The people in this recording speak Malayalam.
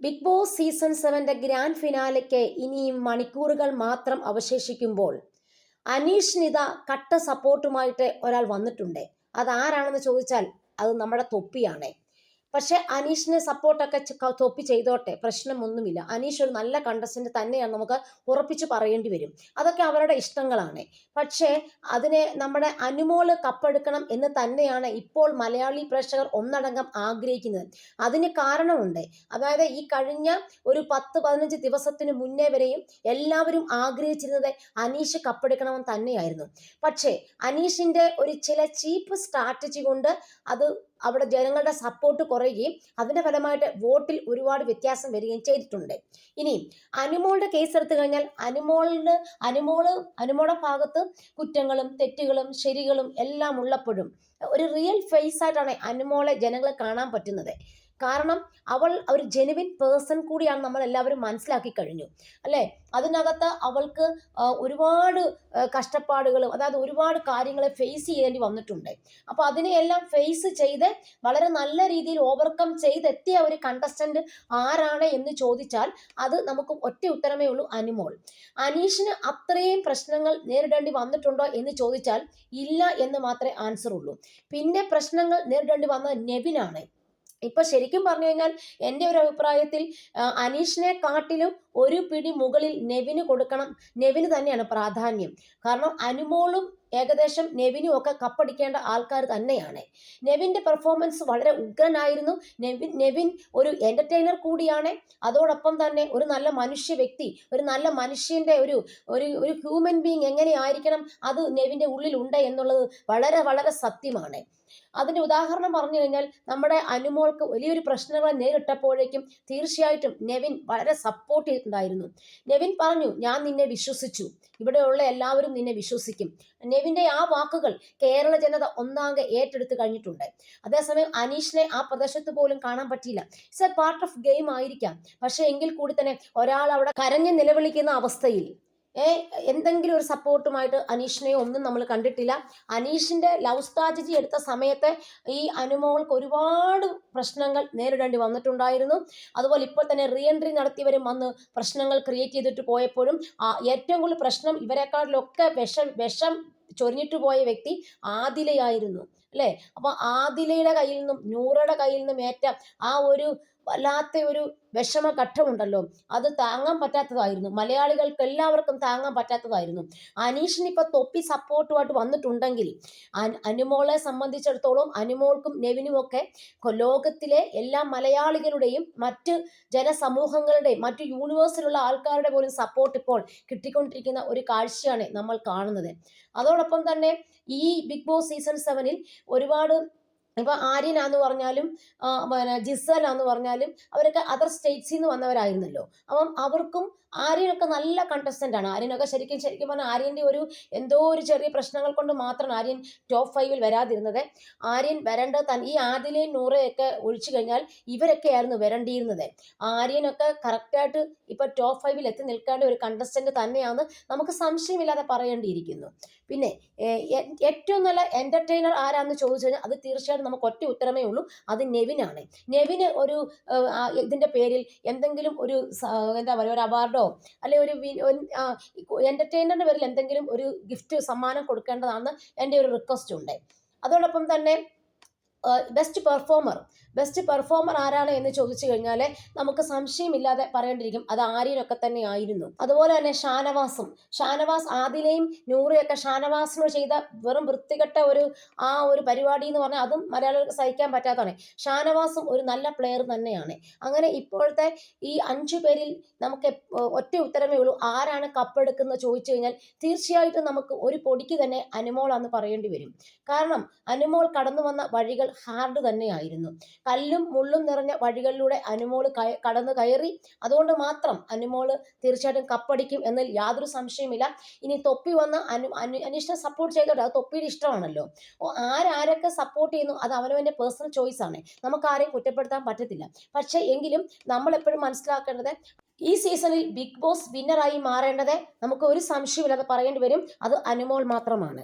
ബിഗ് ബോസ് സീസൺ സെവന്റെ ഗ്രാൻഡ് ഫിനാലയ്ക്ക് ഇനിയും മണിക്കൂറുകൾ മാത്രം അവശേഷിക്കുമ്പോൾ അനീഷ് നിത കട്ട സപ്പോർട്ടുമായിട്ട് ഒരാൾ വന്നിട്ടുണ്ട്. അതാരാണെന്ന് ചോദിച്ചാൽ അത് നമ്മുടെ തൊപ്പിയാണ്. പക്ഷെ അനീഷിന് സപ്പോർട്ടൊക്കെ തൊപ്പി ചെയ്തോട്ടെ പ്രശ്നമൊന്നുമില്ല. അനീഷ് ഒരു നല്ല കണ്ടസ്റ്റന്റ് തന്നെയാണ് നമുക്ക് ഉറപ്പിച്ച് പറയേണ്ടി വരും. അതൊക്കെ അവരുടെ ഇഷ്ടങ്ങളാണ്. പക്ഷേ അതിനെ നമ്മുടെ അനുമോൾ കപ്പെടുക്കണം എന്ന് തന്നെയാണ് ഇപ്പോൾ മലയാളി പ്രേക്ഷകർ ഒന്നടങ്കം ആഗ്രഹിക്കുന്നത്. അതിന് കാരണമുണ്ട്. അതായത് ഈ കഴിഞ്ഞ ഒരു പത്ത് പതിനഞ്ച് ദിവസത്തിന് മുന്നേ വരെയും എല്ലാവരും ആഗ്രഹിച്ചിരുന്നത് അനീഷ് കപ്പെടുക്കണമെന്ന് തന്നെയായിരുന്നു. പക്ഷേ അനീഷിന്റെ ഒരു ചില ചീപ്പ് സ്ട്രാറ്റജി കൊണ്ട് അത് അവിടെ ജനങ്ങളുടെ സപ്പോർട്ട് കുറയുകയും അതിന്റെ ഫലമായിട്ട് വോട്ടിൽ ഒരുപാട് വ്യത്യാസം വരികയും ചെയ്തിട്ടുണ്ട്. ഇനി അനുമോളുടെ കേസ് എടുത്തു കഴിഞ്ഞാൽ അനുമോളിന് അനുമോൾ അനുമോളുടെ ഭാഗത്ത് കുറ്റങ്ങളും തെറ്റുകളും ശരികളും എല്ലാം ഉള്ളപ്പോഴും ഒരു റിയൽ ഫേസ് ആയിട്ടാണ് അനുമോളെ ജനങ്ങളെ കാണാൻ പറ്റുന്നത്. കാരണം അവൾ ഒരു ജെനുവിൻ പേഴ്സൺ കൂടിയാണ് നമ്മൾ എല്ലാവരും മനസ്സിലാക്കി കഴിഞ്ഞു. അല്ലേ? അതിനകത്ത് അവൾക്ക് ഒരുപാട് കഷ്ടപ്പാടുകളും അതായത് ഒരുപാട് കാര്യങ്ങളെ ഫേസ് ചെയ്യേണ്ടി വന്നിട്ടുണ്ട്. അപ്പോൾ അതിനെയെല്ലാം ഫേസ് ചെയ്ത് വളരെ നല്ല രീതിയിൽ ഓവർകം ചെയ്തെത്തിയ ഒരു കണ്ടസ്റ്റന്റ് ആരാണ് എന്ന് ചോദിച്ചാൽ അത് നമുക്ക് ഒറ്റ ഉത്തരമേ ഉള്ളൂ അനുമോൾ. അനീഷിന് അത്രയും പ്രശ്നങ്ങൾ നേരിടേണ്ടി വന്നിട്ടുണ്ടോ എന്ന് ചോദിച്ചാൽ ഇല്ല എന്ന് മാത്രമേ ആൻസർ ഉള്ളൂ. പിന്നെ പ്രശ്നങ്ങൾ നേരിടേണ്ടി വന്ന നെവിനാണ്. ഇപ്പൊ ശരിക്കും പറഞ്ഞു കഴിഞ്ഞാൽ എന്റെ ഒരു അഭിപ്രായത്തിൽ അനീഷിനെ കാട്ടിലും ഒരു പിടി മുകളിൽ നെവിന് കൊടുക്കണം നെവിന് തന്നെയാണ് പ്രാധാന്യം. കാരണം അനുമോളും ഏകദേശം നെവിനും ഒക്കെ കപ്പടിക്കേണ്ട ആൾക്കാർ തന്നെയാണ്. നെവിന്റെ പെർഫോമൻസ് വളരെ ഉഗ്രനായിരുന്നു. നെവിൻ നെവിൻ ഒരു എന്റർടൈനർ കൂടിയാണ്. അതോടൊപ്പം തന്നെ ഒരു നല്ല മനുഷ്യ വ്യക്തി ഒരു നല്ല മനുഷ്യന്റെ ഒരു ഒരു ഒരു ഹ്യൂമൻ ബീങ് എങ്ങനെയായിരിക്കണം അത് നെവിന്റെ ഉള്ളിലുണ്ട് എന്നുള്ളത് വളരെ വളരെ സത്യമാണ്. അതിന്റെ ഉദാഹരണം പറഞ്ഞു കഴിഞ്ഞാൽ നമ്മുടെ അനുമോൾക്ക് വലിയൊരു പ്രശ്നങ്ങൾ നേരിട്ടപ്പോഴേക്കും തീർച്ചയായിട്ടും നെവിൻ വളരെ സപ്പോർട്ട് ചെയ്തിട്ടുണ്ടായിരുന്നു. നെവിൻ പറഞ്ഞു ഞാൻ നിന്നെ വിശ്വസിച്ചു. ഇവിടെയുള്ള എല്ലാവരും നിന്നെ വിശ്വസിക്കും. നെവിന്റെ ആ വാക്കുകൾ കേരള ജനത ഒന്നാകെ ഏറ്റെടുത്ത് കഴിഞ്ഞിട്ടുണ്ട്. അതേസമയം അനീഷിനെ ആ പ്രദേശത്ത് പോലും കാണാൻ പറ്റിയില്ല. It's a part of game ആയിരിക്കാം. പക്ഷേ എങ്കിൽ കൂടി തന്നെ ഒരാൾ അവിടെ കരഞ്ഞ് നിലവിളിക്കുന്ന അവസ്ഥയിൽ എന്തെങ്കിലും ഒരു സപ്പോർട്ടുമായിട്ട് അനീഷിനെ ഒന്നും നമ്മൾ കണ്ടിട്ടില്ല. അനീഷിന്റെ ലവ് സ്ട്രാറ്റജി എടുത്ത സമയത്ത് ഈ അനുമോൾക്ക് ഒരുപാട് പ്രശ്നങ്ങൾ നേരിടേണ്ടി വന്നിട്ടുണ്ടായിരുന്നു. അതുപോലെ ഇപ്പോൾ തന്നെ റീ എൻട്രി നടത്തിയവരും വന്ന് പ്രശ്നങ്ങൾ ക്രിയേറ്റ് ചെയ്തിട്ട് പോയപ്പോഴും ഏറ്റവും കൂടുതൽ പ്രശ്നം ഇവരെക്കാളിലൊക്കെ വിഷം വിഷം ചൊരിഞ്ഞിട്ട് പോയ വ്യക്തി ആദിലയായിരുന്നു. അല്ലേ? അപ്പോൾ ആദിലയുടെ കയ്യിൽ നിന്നും നൂറയുടെ കയ്യിൽ നിന്നും ഏറ്റ ആ ഒരു വല്ലാത്ത ഒരു വിഷമ ഘട്ടമുണ്ടല്ലോ അത് താങ്ങാൻ പറ്റാത്തതായിരുന്നു. മലയാളികൾക്ക് എല്ലാവർക്കും താങ്ങാൻ പറ്റാത്തതായിരുന്നു. അനീഷിന് ഇപ്പൊ തൊപ്പി സപ്പോർട്ടുമായിട്ട് വന്നിട്ടുണ്ടെങ്കിൽ അനുമോളെ സംബന്ധിച്ചിടത്തോളം അനുമോൾക്കും നെവിനും ഒക്കെ ലോകത്തിലെ എല്ലാ മലയാളികളുടെയും മറ്റ് ജനസമൂഹങ്ങളുടെയും മറ്റു യൂണിവേഴ്സിലുള്ള ആൾക്കാരുടെ പോലും സപ്പോർട്ട് ഇപ്പോൾ കിട്ടിക്കൊണ്ടിരിക്കുന്ന ഒരു കാഴ്ചയാണ് നമ്മൾ കാണുന്നത്. അതോടൊപ്പം തന്നെ ഈ ബിഗ് ബോസ് സീസൺ സെവനിൽ ഒരുപാട് ഇപ്പൊ ആര്യനാന്ന് പറഞ്ഞാലും പിന്നെ പിന്നെ ജിസലാന്ന് പറഞ്ഞാലും അവരൊക്കെ അതർ സ്റ്റേറ്റ്സിൽ നിന്ന് വന്നവരായിരുന്നല്ലോ. അപ്പം അവർക്കും ആര്യനൊക്കെ നല്ല കണ്ടസ്റ്റന്റ് ആണ്. ആര്യനൊക്കെ ശരിക്കും ശരിക്കും പറഞ്ഞാൽ ആര്യന്റെ ഒരു എന്തോ ഒരു ചെറിയ പ്രശ്നങ്ങൾ കൊണ്ട് മാത്രമാണ് ആര്യൻ ടോപ്പ് ഫൈവിൽ വരാതിരുന്നത്. ആര്യൻ വരണ്ട തൻ ഈ ആദിലെയും നൂറയൊക്കെ ഒഴിച്ചു കഴിഞ്ഞാൽ ഇവരൊക്കെ ആയിരുന്നു വരേണ്ടിയിരുന്നത്. ആര്യനൊക്കെ കറക്റ്റായിട്ട് ഇപ്പൊ ടോപ്പ് ഫൈവിൽ എത്തി നിൽക്കേണ്ട ഒരു കണ്ടസ്റ്റന്റ് തന്നെയാണ് നമുക്ക് സംശയമില്ലാതെ പറയേണ്ടിയിരിക്കുന്നു. പിന്നെ ഏറ്റവും നല്ല എന്റർടൈനർ ആരാന്ന് ചോദിച്ചു കഴിഞ്ഞാൽ അത് തീർച്ചയായിട്ടും നമുക്ക് ഒറ്റ ഉത്തരമേ ഉള്ളൂ. അത് നെവിനാണ്. നെവിന് ഒരു ഇതിന്റെ പേരിൽ എന്തെങ്കിലും ഒരു എന്താ പറയുക ഒരു അവാർഡോ അല്ലെ ഒരു എന്റർടൈനറിന്റെ പേരിൽ എന്തെങ്കിലും ഒരു ഗിഫ്റ്റ് സമ്മാനം കൊടുക്കേണ്ടതാണ് എന്റെ ഒരു റിക്വസ്റ്റ് ഉണ്ട്. അതോടൊപ്പം തന്നെ ബെസ്റ്റ് പെർഫോമർ ബെസ്റ്റ് പെർഫോമർ ആരാണ് എന്ന് ചോദിച്ചു കഴിഞ്ഞാൽ നമുക്ക് സംശയമില്ലാതെ പറയേണ്ടിയിരിക്കും. അത് ആര്യനൊക്കെ തന്നെ ആയിരുന്നു അതുപോലെ തന്നെ ഷാനവാസും. ഷാനവാസ് ആദിലയും നൂറയൊക്കെ ഷാനവാസിനോട് ചെയ്ത വെറും വൃത്തികെട്ട ഒരു ആ ഒരു പരിപാടി എന്ന് പറഞ്ഞാൽ അതും മലയാളികൾക്ക് സഹിക്കാൻ പറ്റാത്തതാണ്. ഷാനവാസും ഒരു നല്ല പ്ലെയർ തന്നെയാണ്. അങ്ങനെ ഇപ്പോഴത്തെ ഈ അഞ്ചു പേരിൽ നമുക്ക് ഒറ്റ ഉത്തരമേ ഉള്ളൂ. ആരാണ് കപ്പെടുക്കുന്നത് ചോദിച്ചു കഴിഞ്ഞാൽ തീർച്ചയായിട്ടും നമുക്ക് ഒരു പൊടിക്ക് തന്നെ അനുമോളാന്ന് പറയേണ്ടി വരും. കാരണം അനുമോൾ കടന്നു വന്ന വഴികൾ ഹാർഡ് തന്നെയായിരുന്നു. കല്ലും മുള്ളും നിറഞ്ഞ വഴികളിലൂടെ അനുമോൾ കടന്നു കയറി. അതുകൊണ്ട് മാത്രം അനുമോൾ തീർച്ചയായിട്ടും കപ്പടിക്കും എന്നതിൽ യാതൊരു സംശയമില്ല ഇനി തൊപ്പി വന്ന് അനു അനു അനീഷിനെ സപ്പോർട്ട് ചെയ്തോട്ടെ. അത് തൊപ്പിയുടെ ഇഷ്ടമാണല്ലോ. ഓ ആരാരൊക്കെ സപ്പോർട്ട് ചെയ്യുന്നു അത് അവനവന്റെ പേഴ്സണൽ ചോയ്സ് ആണ്. നമുക്ക് ആരെയും കുറ്റപ്പെടുത്താൻ പറ്റത്തില്ല. പക്ഷേ എങ്കിലും നമ്മൾ എപ്പോഴും മനസ്സിലാക്കേണ്ടത് ഈ സീസണിൽ ബിഗ് ബോസ് വിന്നറായി മാറേണ്ടത് നമുക്ക് ഒരു സംശയമില്ലാതെ പറയേണ്ടി വരും. അത് അനുമോൾ മാത്രമാണ്.